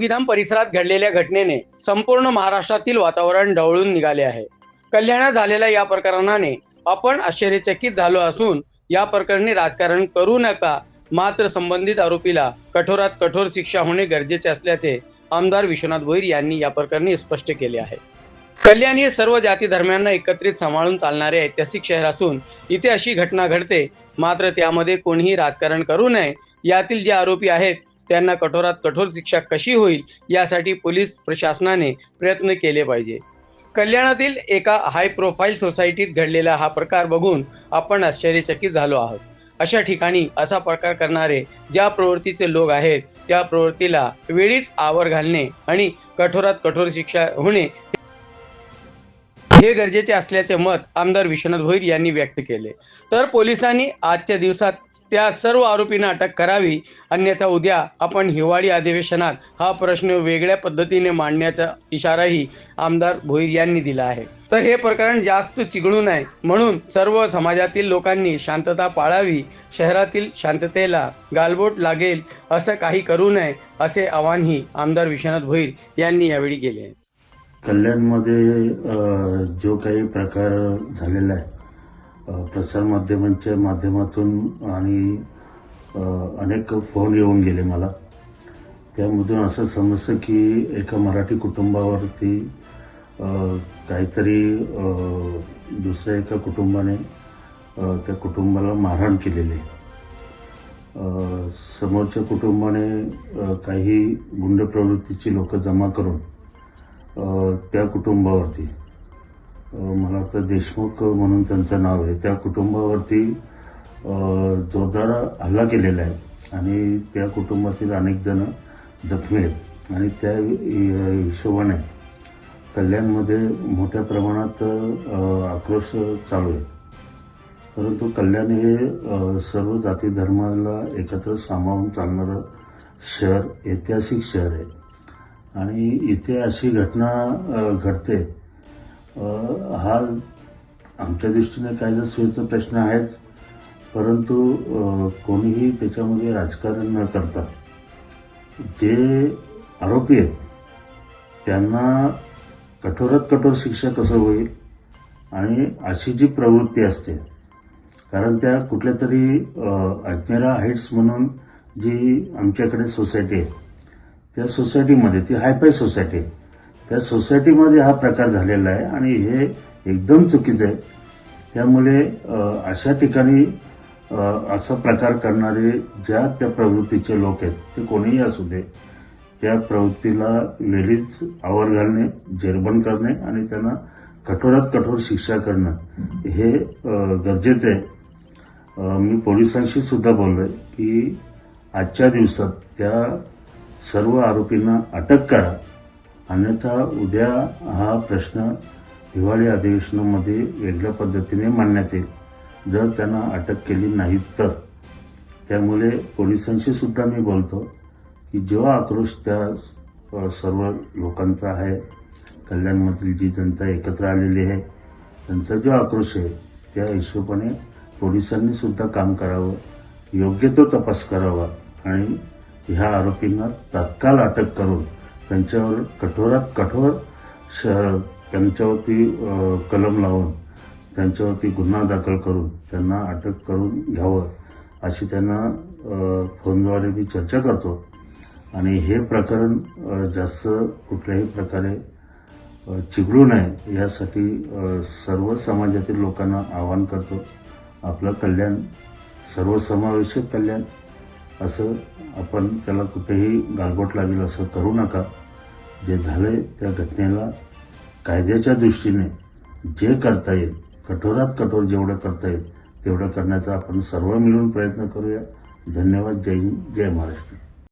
योगीधाम परिसरात घडलेल्या घटनेने संपूर्ण महाराष्ट्रातील वातावरण ढवळून निघाले आहे. कल्याणात झालेल्या या प्रकरणाने आपण आश्चर्यचकित झालो असून या प्रकरणी राजकारण करू नका मात्र संबंधित आरोपीला कठोरात कठोर शिक्षा होणे गरजेचे असल्याचे आमदार विश्वनाथ भोईर यांनी या प्रकरणी स्पष्ट केले आहे. कल्याण हे सर्व जाती धर्मांना एकत्रित सांभाळून चालणारे ऐतिहासिक शहर असून इथे अशी घटना घडते मात्र त्यामध्ये कोणीही राजकारण करू नये यातील जे आरोपी आहेत त्यांना कठोरात कठोर शिक्षा कशी होईल यासाठी पोलीस प्रशासनाने प्रयत्न केले पाहिजे. कल्याणातील एका हाय प्रोफाईल सोसायटीत घडलेला हा प्रकार बघून आपण आश्चर्यचकित झालो आहोत. अशा ठिकाणी असा प्रकार करणारे ज्या प्रवृत्तीचे लोक आहेत त्या प्रवृत्तीला वेळीच आवर घालणे आणि कठोरात कठोर शिक्षा होणे हे गरजेचे असल्याचे मत आमदार विश्वनाथ भोईर यांनी व्यक्त केले. तर पोलिसांनी आजच्या दिवसात त्या सर्व आरोपींना अटक करावी. अन्यथा उद्या आपण हिवाळी अधिवेशनात हा प्रश्न वेगळ्या पद्धतीने मांडण्याचा इशाराही आमदार भोईर यांनी दिला आहे. तर हे प्रकरण जास्त चिघळू नये म्हणून सर्व समाजातील लोकांनी शांतता पाळावी शहरातील शांततेला गालबोट लागेल असं काही करू नये असे आवाहनही आमदार विश्वनाथ भोईर यांनी यावेळी केले आहे. कल्याणमध्ये जो काही प्रकार झालेला आहे प्रसारमाध्यमांच्या माध्यमातून आणि अनेक फोन येऊन गेले मला. त्यामधून असं समजतं की एका मराठी कुटुंबावरती काहीतरी दुसऱ्या एका कुटुंबाने त्या कुटुंबाला मारहाण केलेली समोरच्या कुटुंबाने काही गुंड प्रवृत्तीची लोकं जमा करून त्या कुटुंबावरती मला वाटतं देशमुख म्हणून त्यांचं नाव आहे. त्या कुटुंबावरती जोरदार हल्ला केलेला आहे. आणि त्या कुटुंबातील अनेक जण जखमी आहेत. आणि त्या हिशोबाने कल्याणमध्ये मोठ्या प्रमाणात आक्रोश चालू आहे. परंतु कल्याण हे सर्व जाती धर्माला एकत्र सामावून चालणारं शहर ऐतिहासिक शहर आहे. आणि इथे अशी घटना घडते हा आमच्या दृष्टीने कायदा प्रश्न आहेच. परंतु कोणीही त्याच्यामध्ये राजकारण न करता जे आरोपी आहेत त्यांना कठोरात कठोर शिक्षा कसं होईल आणि अशी जी प्रवृत्ती असते कारण त्या कुठल्या तरी अज्ञेरा अज्ञारा हाईट्स म्हणून जी आमच्याकडे सोसायटी आहे त्या सोसायटीमध्ये ती हायफाय सोसायटी आहे. त्या सोसायटीमध्ये हा प्रकार झालेला आहे आणि हे एकदम चुकीचं आहे. त्यामुळे अशा ठिकाणी असा प्रकार करणारे ज्या त्या प्रवृत्तीचे लोक आहेत ते कोणीही असू दे त्या प्रवृत्तीला वेळीच आवर घालणे जेरबंद करणे आणि त्यांना कठोरात कठोर शिक्षा करणं हे गरजेचं आहे. मी पोलिसांशी सुद्धा आहे की आजच्या दिवसात त्या सर्व आरोपींना अटक करा. अन्यथा उद्या हा प्रश्न हिवाळी अधिवेशनामध्ये वेगळ्या पद्धतीने मांडण्यात येईल. जर त्यांना अटक केली नाही तर. त्यामुळे पोलिसांशी सुद्धा मी बोलतो की जेव्हा आक्रोश त्या सर्व लोकांचा आहे कल्याणमधील जी जनता एकत्र आलेली आहे त्यांचा जो आक्रोश आहे त्या हिशोबाने पोलिसांनी सुद्धा काम करावं योग्य तो तपास करावा आणि ह्या आरोपींना तात्काळ अटक करून त्यांच्यावर कठोरात कठोर श त्यांच्यावरती कलम लावून त्यांच्यावरती गुन्हा दाखल करून त्यांना अटक करून घ्यावं अशी त्यांना फोनद्वारे मी चर्चा करतो. आणि हे प्रकरण जास्त कुठल्याही प्रकारे चिघळू नये यासाठी सर्व समाजातील लोकांना आवाहन करतो. आपलं कल्याण सर्वसमावेशक कल्याण असं आपण त्याला कुठेही गालबोट लागेल असं करू नका. जे झालंय त्या घटनेला कायद्याच्या दृष्टीने जे करता येईल कठोरात कठोर जेवढं करता येईल तेवढं करण्याचा आपण सर्व मिळून प्रयत्न करूया. धन्यवाद. जय हिंद. जय महाराष्ट्र.